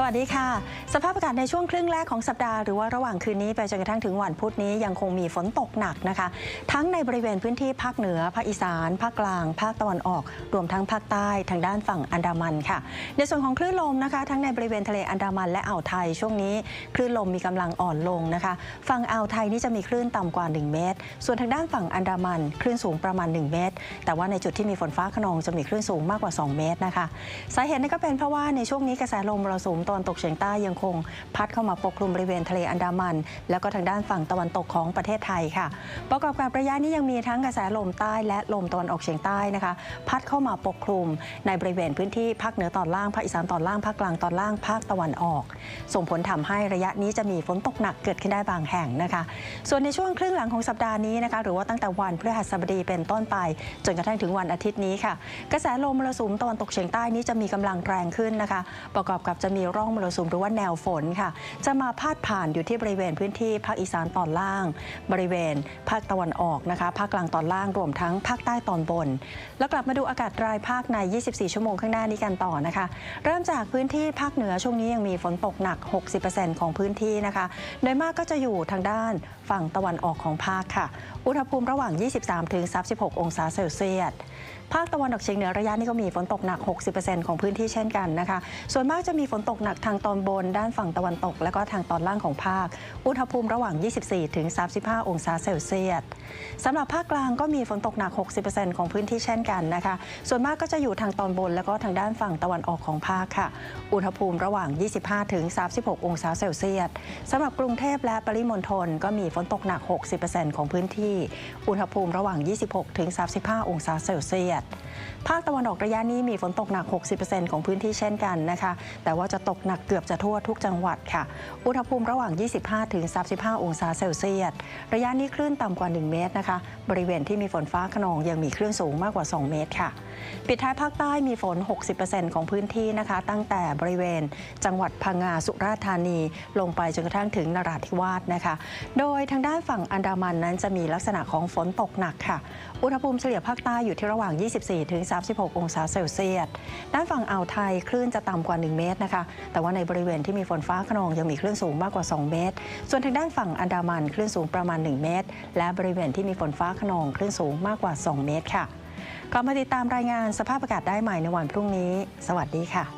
สวัสดีค่ะ สภาพอากาศในช่วงครึ่งแรกของสัปดาห์หรือว่าระหว่างคืนนี้ไปจนกระทั่งถึงวันพุธนี้ยังคงมีฝนตกหนักนะคะ ทั้งในบริเวณพื้นที่ภาคเหนือ ภาคอีสาน ภาคกลาง ภาคตะวันออก รวมทั้งภาคใต้ทางด้านฝั่งอันดามันค่ะ ในส่วนของคลื่นลมนะคะ ทั้งในบริเวณทะเลอันดามันและอ่าวไทยช่วงนี้คลื่นลมมีกำลังอ่อนลงนะคะ ฝั่งอ่าวไทยนี่จะมีคลื่นต่ำกว่า 1 เมตร ส่วนทางด้านฝั่งอันดามันคลื่นสูงประมาณ 1 เมตร แต่ว่าในจุดที่มีฝนฟ้าขนองจะมีคลื่นสูงมากกว่า 2 เมตรนะคะ สาเหตุนั้นก็เป็นเพราะว่าในช่วงนี้กระแสลมมรสุมตะวันตกเฉียงใต้ยังคง พัดเข้ามาปกคลุมบริเวณทะเลอันดามัน แล้วก็ทางด้านฝั่งตะวันตกของประเทศไทยค่ะ ประกอบกับระยะนี้ยังมีทั้งกระแสลมใต้และลมตะวันออกเฉียงใต้นะคะ พัดเข้ามาปกคลุม ในบริเวณพื้นที่ภาคเหนือตอนล่างภาคอีสานตอนล่างภาคกลางตอนล่างภาคตะวันออก ส่งผลทำให้ระยะนี้จะมีฝนตกหนักเกิดขึ้นได้บางแห่งนะคะ ส่วนในช่วงครึ่งหลังของสัปดาห์นี้นะคะหรือว่าตั้งแต่วันพฤหัสบดีเป็นต้นไป จนกระทั่งถึงวันอาทิตย์นี้ค่ะ กระแสลมมรสุมตะวันตกเฉียงใต้นี้จะมีกำลังแรงขึ้นนะคะ ประกอบกับจะมีร่องมรสุมหรือว่าแนวฝนค่ะ จะมาพาดผ่านอยู่ที่บริเวณพื้นที่ภาคอีสานตอนล่าง บริเวณภาคตะวันออกนะคะ ภาคกลางตอนล่างรวมทั้งภาคใต้ตอนบน แล้วกลับมาดูอากาศรายภาคใน 24 ชั่วโมงข้างหน้านี้กันต่อนะคะ เริ่มจากพื้นที่ภาคเหนือช่วงนี้ยังมีฝนตกหนัก 60%ของพื้นที่นะคะ โดยมากก็จะอยู่ทางด้านฝั่งตะวันออกของภาคค่ะ อุณหภูมิระหว่าง 23-36 องศาเซลเซียสภาคตะวันออกเฉียงเหนือระยะนี้ก็มีฝนตกหนัก 60%ของพื้นที่เช่นกันนะคะ ส่วนมากจะมีฝนตกหนักทางตอนบน ด้านฝั่งตะวันตก และก็ทางตอนล่างของภาค อุณหภูมิระหว่าง 24 ถึง 35 องศาเซลเซียสสำหรับภาคกลางก็มีฝนตกหนัก 60%ของพื้นที่เช่นกันนะคะ ส่วนมากก็จะอยู่ทางตอนบน แล้วก็ทางด้านฝั่งตะวันออกของภาคค่ะ อุณหภูมิระหว่าง 25 ถึง 36 องศาเซลเซียสสำหรับกรุงเทพและปริมณฑลก็มีฝนตกหนัก 60%ของพื้นที่ อุณหภูมิระหว่าง 26 ถึง 35 องศาเซลเซียสภาคตะวันออกระยะนี้มีฝนตกหนัก 60%ของพื้นที่เช่นกันนะคะ แต่ว่าจะตกหนักเกือบจะทั่วทุกจังหวัดค่ะ อุณหภูมิระหว่าง 25-35 องศาเซลเซียส ระยะนี้คลื่นต่ำกว่า 1 เมตรนะคะ บริเวณที่มีฝนฟ้าขนองยังมีคลื่นสูงมากกว่า 2 เมตรค่ะ ปิดท้ายภาคใต้มีฝน 60%ของพื้นที่นะคะ ตั้งแต่บริเวณ จังหวัดพังงาสุราษฎร์ธานีลงไปจนกระทั่งถึงนราธิวาสนะคะ โดยทางด้านฝั่งอันดามันนั้นจะมีลักษณะของฝนตกหนักค่ะ อุณหภูมิเฉลี่ยภาคใต้อยู่ที่ระหว่าง 24-36 องศาเซลเซียสด้านฝั่งอ่าวไทยคลื่นจะต่ำกว่า 1 เมตรนะคะ แต่ว่าในบริเวณที่มีฝนฟ้าขนองยังมีคลื่นสูงมากกว่า 2 เมตร ส่วนทางด้านฝั่งอันดามันคลื่นสูงประมาณ 1 เมตร และบริเวณที่มีฝนฟ้าขนองคลื่นสูงมากกว่า 2 เมตรค่ะ กลับมาติดตามรายงานสภาพอากาศได้ใหม่ในวันพรุ่งนี้ สวัสดีค่ะ